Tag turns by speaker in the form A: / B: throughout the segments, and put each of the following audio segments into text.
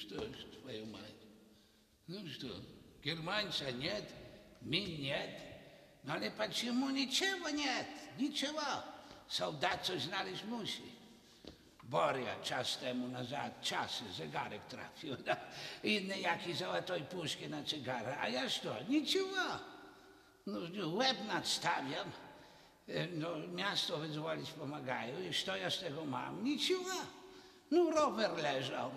A: что ж, твою мать. Ну что, германца нет, мин нет. No ale почему ничего нет? Ничего. Солдат coś znaleźć musi. Boria czas temu nazad czasy zegarek trafił. No, inny jaki załotoj puszki na cygara. A ja co? Niczego. No, łeb nadstawiam. E, No, miasto wyzwolić pomagają i co ja z tego mam? Niczego. No, rower leżał.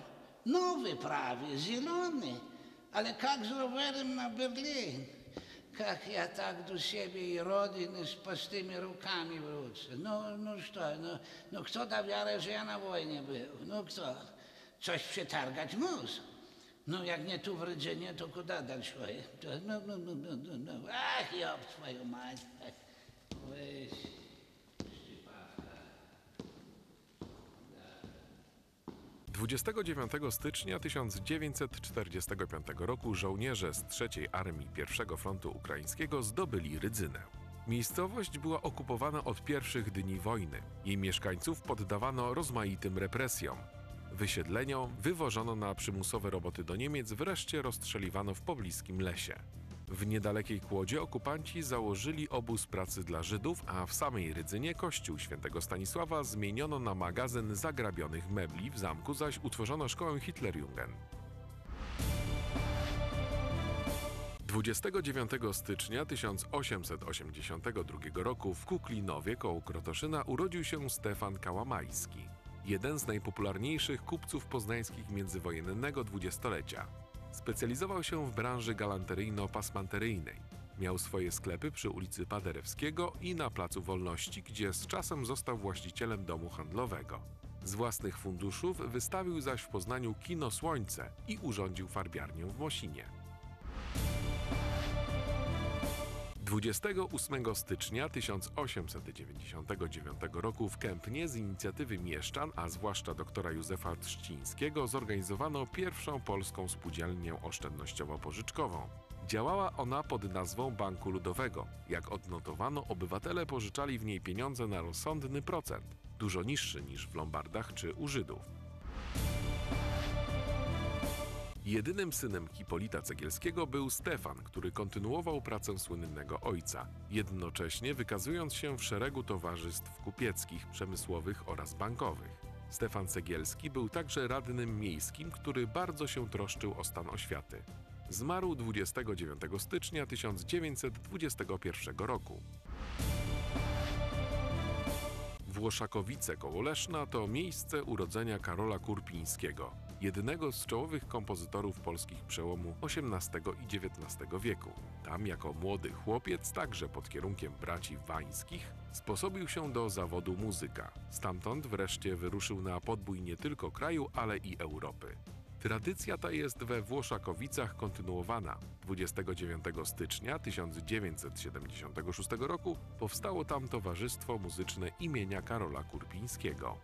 A: Nowy prawie, zielony. Ale jak z rowerem na Berlin? Jak ja tak do siebie i rodziny z pustymi rukami wrócę? No, no co, no, no kto da wiarę, że ja na wojnie był? No kto? Coś przetargać mus. No jak nie tu w Rydzynie, to kuda dać swoje? No, no, no, no, no, no. Ach, job twoją mać. Weź.
B: 29 stycznia 1945 roku żołnierze z III Armii I Frontu Ukraińskiego zdobyli Rydzynę. Miejscowość była okupowana od pierwszych dni wojny. Jej mieszkańców poddawano rozmaitym represjom. Wysiedleniom, wywożono na przymusowe roboty do Niemiec, wreszcie rozstrzeliwano w pobliskim lesie. W niedalekiej Kłodzie okupanci założyli obóz pracy dla Żydów, a w samej Rydzynie kościół świętego Stanisława zmieniono na magazyn zagrabionych mebli, w zamku zaś utworzono szkołę Hitlerjungen. 29 stycznia 1882 roku w Kuklinowie koło Krotoszyna urodził się Stefan Kałamajski, jeden z najpopularniejszych kupców poznańskich międzywojennego dwudziestolecia. Specjalizował się w branży galanteryjno-pasmanteryjnej. Miał swoje sklepy przy ulicy Paderewskiego i na Placu Wolności, gdzie z czasem został właścicielem domu handlowego. Z własnych funduszów wystawił zaś w Poznaniu Kino Słońce i urządził farbiarnię w Mosinie. 28 stycznia 1899 roku w Kępnie z inicjatywy mieszczan, a zwłaszcza doktora Józefa Trzcińskiego, zorganizowano pierwszą polską spółdzielnię oszczędnościowo-pożyczkową. Działała ona pod nazwą Banku Ludowego. Jak odnotowano, obywatele pożyczali w niej pieniądze na rozsądny procent, dużo niższy niż w Lombardach czy u Żydów. Jedynym synem Hipolita Cegielskiego był Stefan, który kontynuował pracę słynnego ojca, jednocześnie wykazując się w szeregu towarzystw kupieckich, przemysłowych oraz bankowych. Stefan Cegielski był także radnym miejskim, który bardzo się troszczył o stan oświaty. Zmarł 29 stycznia 1921 roku. Włoszakowice koło Leszna to miejsce urodzenia Karola Kurpińskiego, jednego z czołowych kompozytorów polskich przełomu XVIII i XIX wieku. Tam jako młody chłopiec, także pod kierunkiem braci Wańskich, sposobił się do zawodu muzyka. Stamtąd wreszcie wyruszył na podbój nie tylko kraju, ale i Europy. Tradycja ta jest we Włoszakowicach kontynuowana. 29 stycznia 1976 roku powstało tam Towarzystwo Muzyczne imienia Karola Kurpińskiego.